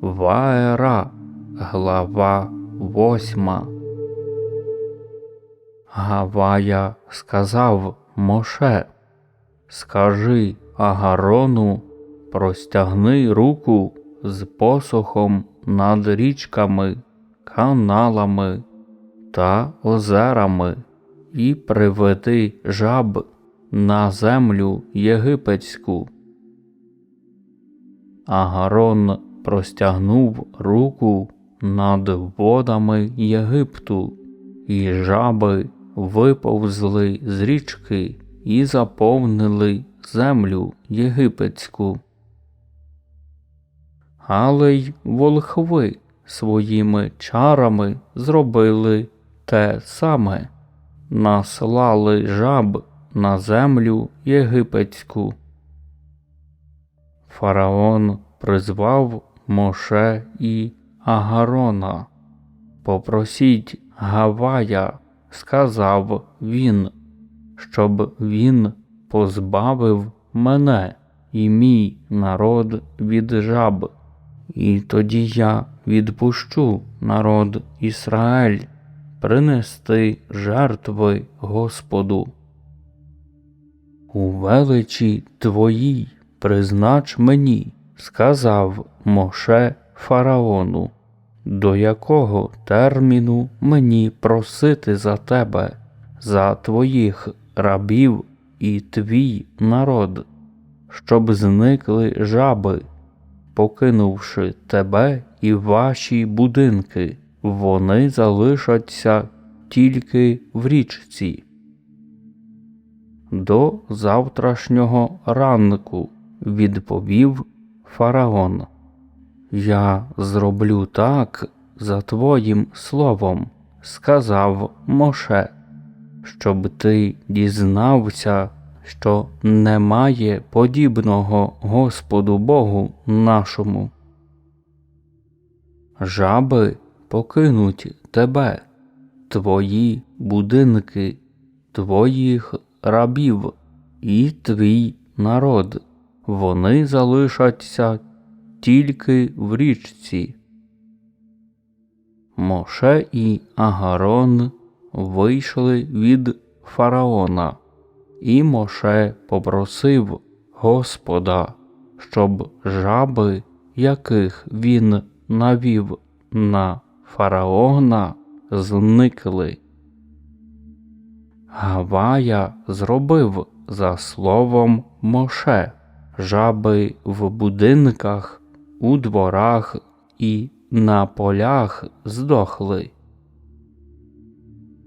Ваера, глава восьма. Гавая сказав Моше, Скажи Агарону, простягни руку з посохом над річками, каналами та озерами і приведи жаб на землю єгипетську. Агарон простягнув руку над водами Єгипту, і жаби виповзли з річки і заповнили землю єгипетську. Але й волхви своїми чарами зробили те саме, наслали жаб на землю єгипетську. Фараон призвав Моше і Агарона. Попросіть Гавая, сказав він, щоб він позбавив мене і мій народ від жаб, і тоді я відпущу народ Ізраїль принести жертви Господу. У величі твоїй признач мені, сказав Моше фараону, до якого терміну мені просити за тебе, за твоїх рабів і твій народ, щоб зникли жаби, покинувши тебе і ваші будинки, вони залишаться тільки в річці. До завтрашнього ранку відповів фараон. Я зроблю так за твоїм словом, сказав Моше, щоб ти дізнався, що немає подібного Господу Богу нашому. Жаби покинуть тебе, твої будинки, твоїх рабів і твій народ, вони залишаться тільки в річці. Моше і Агарон вийшли від фараона, і Моше попросив Господа, щоб жаби, яких він навів на фараона, зникли. Гавая зробив за словом Моше жаби в будинках, у дворах і на полях здохли.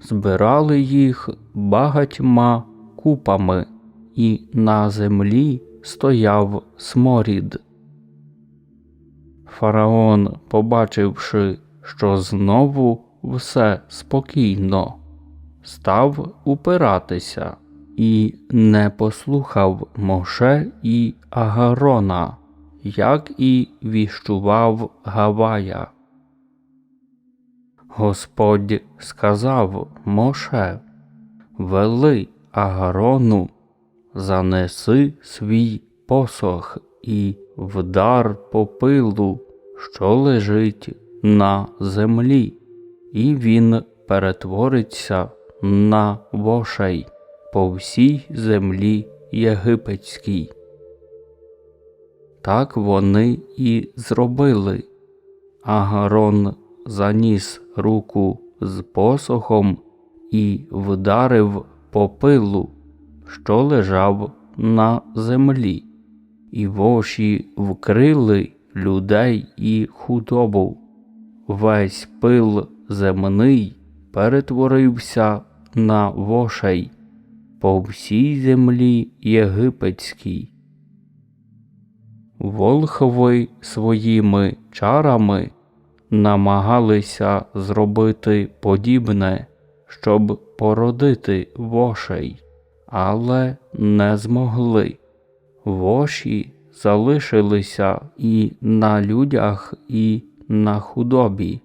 Збирали їх багатьма купами, і на землі стояв сморід. Фараон, побачивши, що знову все спокійно, став упиратися і не послухав Моше і Агарона, як і віщував Гавая. Господь сказав Моше, вели Агарону, занеси свій посох і вдар по пилу, що лежить на землі, і він перетвориться на вошей по всій землі єгипетській. Так вони і зробили. Агарон заніс руку з посохом і вдарив по пилу, що лежав на землі, і воші вкрили людей і худобу. Весь пил земний перетворився на вошей по всій землі єгипетській. Волхови своїми чарами намагалися зробити подібне, щоб породити вошей, але не змогли. Воші залишилися і на людях, і на худобі.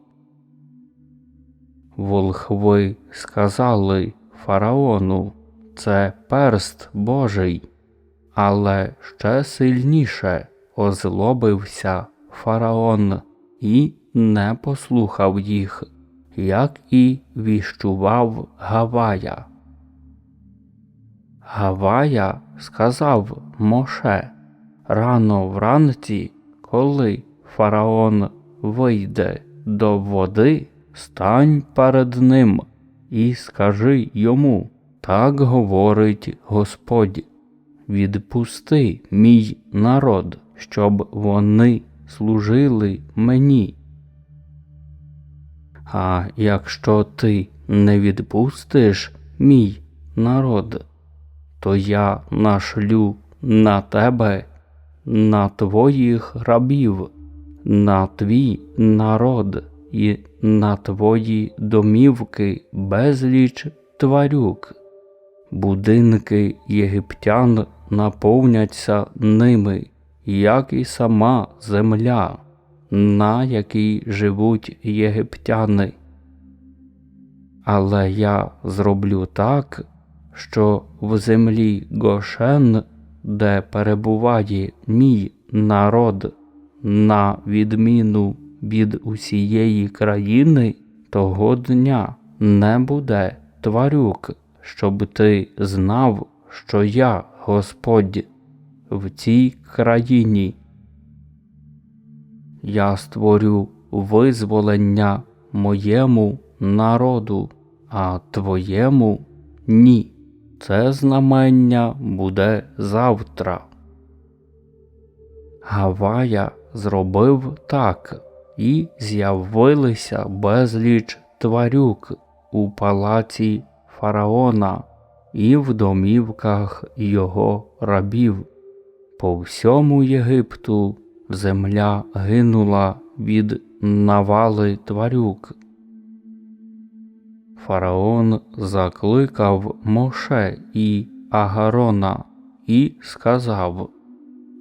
Волхви сказали фараону це перст Божий, але ще сильніше озлобився фараон і не послухав їх, як і віщував Гавая. Гавая сказав Моше рано вранці, коли фараон вийде до води, стань перед ним і скажи йому так говорить Господь. Відпусти мій народ, щоб вони служили мені. А якщо ти не відпустиш мій народ, то я нашлю на тебе, на твоїх рабів, на твій народ і на твої домівки безліч тварюк. Будинки єгиптян наповняться ними, як і сама земля, на якій живуть єгиптяни. Але я зроблю так, що в землі Гошен, де перебуває мій народ, на відміну від усієї країни, того дня не буде тварюк щоб ти знав, що я Господь в цій країні. Я створю визволення моєму народу, а твоєму ні. Це знамення буде завтра. Гавая зробив так, і з'явилися безліч тварюк у палаці фараона і в домівках його рабів. По всьому Єгипту земля гинула від навали тварюк. Фараон закликав Моше і Агарона і сказав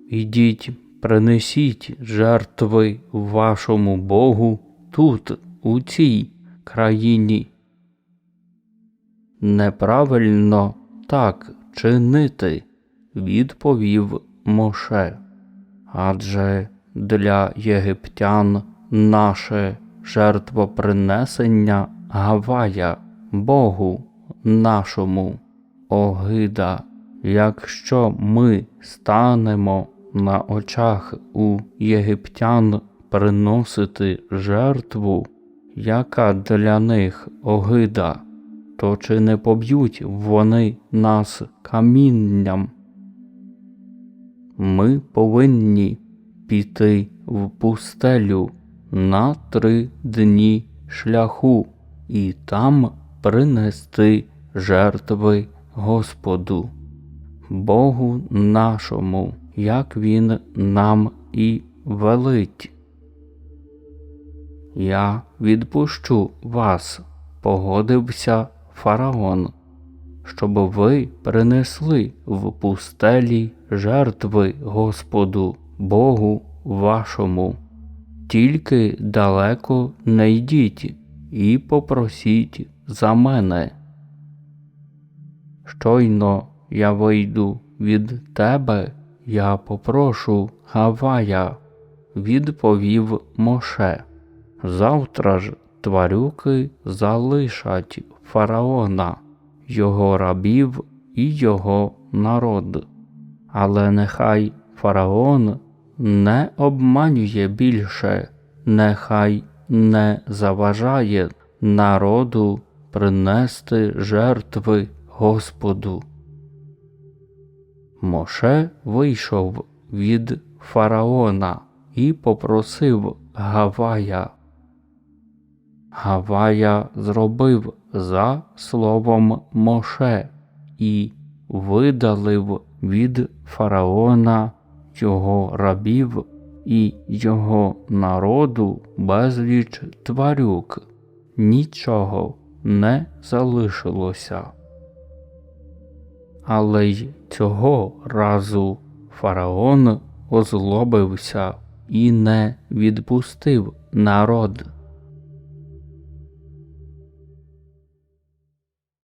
Ідіть, принесіть жертви вашому Богу тут, у цій країні. Неправильно так чинити, відповів Моше. Адже для єгиптян наше жертвопринесення Гавая Богу нашому огида, якщо ми станемо на очах у єгиптян приносити жертву, яка для них огида то чи не поб'ють вони нас камінням? Ми повинні піти в пустелю на три дні шляху і там принести жертви Господу, Богу нашому, як Він нам і велить. Я відпущу вас, погодився фараон, щоб ви принесли в пустелі жертви Господу, Богу вашому. Тільки далеко не йдіть і попросіть за мене. Щойно я вийду від тебе, я попрошу Гавая, відповів Моше. Завтра ж тварюки залишать фараона, його рабів і його народ. Але нехай фараон не обманює більше, нехай не заважає народу принести жертви Господу. Моше вийшов від фараона і попросив Гавая. Гавая зробив за словом Моше і видалив від фараона його рабів і його народу безліч тварюк, нічого не залишилося. Але й цього разу фараон озлобився і не відпустив народ.